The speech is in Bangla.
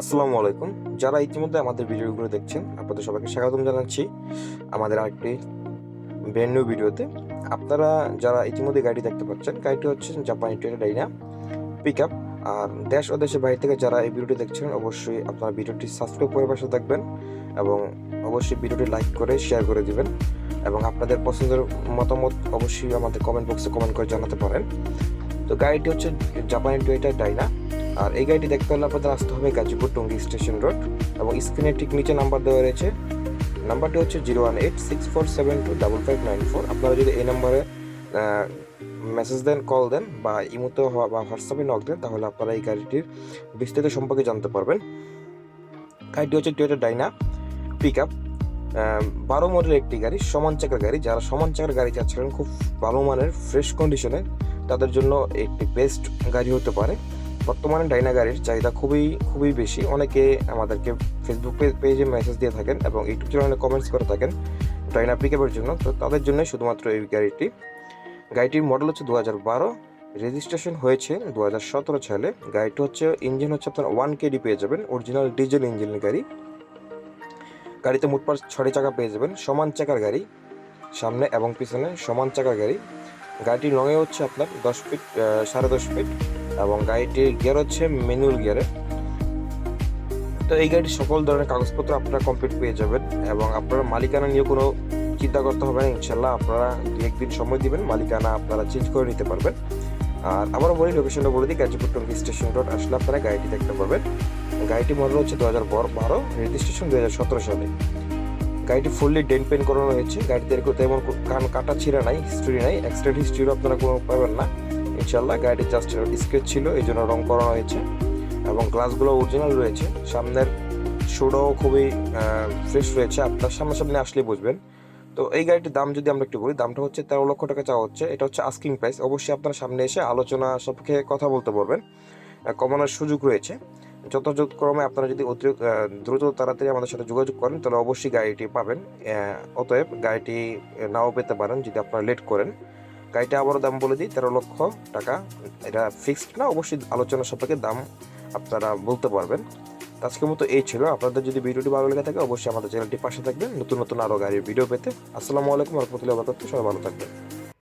আসসালামু আলাইকুম। যারা ইতিমধ্যে আমাদের ভিডিওগুলো দেখছেন, আপনাদের সবাইকে স্বাগতম জানাচ্ছি আমাদের আরেকটি ব্র্যান্ড নিউ ভিডিওতে। আপনারা যারা ইতিমধ্যে গাড়ি দেখতে পাচ্ছেন, গাড়িটি হচ্ছে জাপানি টুয়েটা ডাইনা পিক আপ আর দেশ ও দেশের বাইরে থেকে যারা এই ভিডিওটি দেখছেন, অবশ্যই আপনারা ভিডিওটি সাবস্ক্রাইব করে পাশে থাকবেন এবং অবশ্যই ভিডিওটি লাইক করে শেয়ার করে দিবেন। এবং আপনাদের পছন্দের মতামত অবশ্যই আমাদের কমেন্ট বক্সে কমেন্ট করে জানাতে পারেন। তো গাড়িটি হচ্ছে জাপানি টুয়েটা ডাইনা আর এই গাড়িটি দেখতে হলে আপনাদের আসতে হবে গাজীপুর টঙ্গী স্টেশন রোড এবং স্ক্রিনের ঠিক নিচে নাম্বার দেওয়া রয়েছে। নাম্বারটি হচ্ছে zero one eight six four seven two double five nine four. আপনারা যদি এই নাম্বারে মেসেজ দেন কল দেন বা ইমোতে বা হোয়াটসঅ্যাপে নক দেন, তাহলে আপনারা এই গাড়িটির বিস্তারিত সম্পর্কে জানতে পারবেন। গাড়িটি হচ্ছে টুয়েটা ডাইনা পিক আপ বারো মডেলের একটি গাড়ি, সমান চাকার গাড়ি। যারা সমান চাকার গাড়ি চাচ্ছিলেন, খুব ভালো মানের ফ্রেশ কন্ডিশনে তাদের জন্য একটি বেস্ট গাড়ি হতে পারে। বর্তমানে ডাইনা গাড়ির চাহিদা খুবই খুবই বেশি। অনেকে আমাদেরকে ফেসবুক পেজে মেসেজ দিয়ে থাকেন এবং ইউটিউব চ্যানেলে কমেন্টস করে থাকেন ডাইনা পিকআপের জন্য। তো তাদের জন্য শুধুমাত্র এই গাড়িটি। গাড়িটির মডেল হচ্ছে দু হাজার বারো। রেজিস্ট্রেশন হয়েছে দু হাজার সতেরো সালে। গাড়িটি হচ্ছে ইঞ্জিন হচ্ছে আপনার ওয়ান কেডি পেয়ে যাবেন। অরিজিনাল ডিজেল ইঞ্জিনের গাড়ি। গাড়িতে মোটপাট ছড়ি চাকা পেয়ে যাবেন। সমান চাকার গাড়ি, সামনে এবং পিছনে সমান চাকার গাড়ি। গাড়িটির রঙে হচ্ছে আপনার দশ ফিট সাড়ে দশ ফিট এবং গাড়িটির গিয়ার হচ্ছে ম্যানুয়াল গিয়ারে তো এই গাড়ির সকল ধরনের কাগজপত্র আপনারা কমপ্লিট পেয়ে যাবেন এবং আপনারা মালিকানা নিয়ে কোনো চিন্তা করতে হবে না ইনশাল্লাহ আপনারা দু একদিন সময় দিবেন, মালিকানা আপনারা চেঞ্জ করে নিতে পারবেন। আর আবারও বলি লোকেশনটা বলে দিই, গাজীপুর টঙ্গী স্টেশন রোড আসলে আপনারা গাড়িটি দেখতে পারবেন গাড়িটি মডেল হচ্ছে দু হাজার বারো রেজিস্ট্রেশন দু হাজার সতেরো সালে। গাড়িটি ফুললি ডেন পেন করানো হয়েছে। গাড়িতে এরকম তেমন কান কাটা ছিঁড়া নাই হিস্ট্রি নাই এক্সট্রা হিস্ট্রিও আপনারা কোনো পাবেন না। ইনশাল্লাহ গাড়িটি জাস্ট স্কেচ ছিল, এই জন্য রং করানো হয়েছে এবং গ্লাসগুলো অরিজিনাল রয়েছে। সামনের শোটাও খুবই ফ্রেশ রয়েছে, আপনার সামনাসামনি আসলে বুঝবেন। তো এই গাড়িটির দাম যদি আমরা একটু বলি, দামটা হচ্ছে তেরো লক্ষ টাকা চাওয়া হচ্ছে। এটা হচ্ছে আস্কিং প্রাইস অবশ্যই আপনার সামনে এসে আলোচনা সবকে কথা বলতে পারবেন। কমানোর সুযোগ রয়েছে। যথাযথ ক্রমে আপনারা যদি অতিরিক্ত দ্রুত তাড়াতাড়ি আমাদের সাথে যোগাযোগ করেন, তাহলে অবশ্যই গাড়িটি পাবেন। অতএব গাড়িটি নাও পেতে পারেন যদি আপনারা লেট করেন। গাড়িটা আবারও দাম বলে দিই, তেরো লক্ষ টাকা। এটা ফিক্সড না, অবশ্যই আলোচনা সাপেক্ষে দাম আপনারা বলতে পারবেন। আজকের মতো এই ছিল। আপনাদের যদি ভিডিওটি ভালো লেগে থাকে, অবশ্যই আমাদের চ্যানেলটি পাশে থাকবেন। নতুন নতুন আরও গাড়ির ভিডিও পেতে। আসসালামু আলাইকুম, রহমতুল্লাহ বারকাতুহু। সবাই ভালো থাকবেন।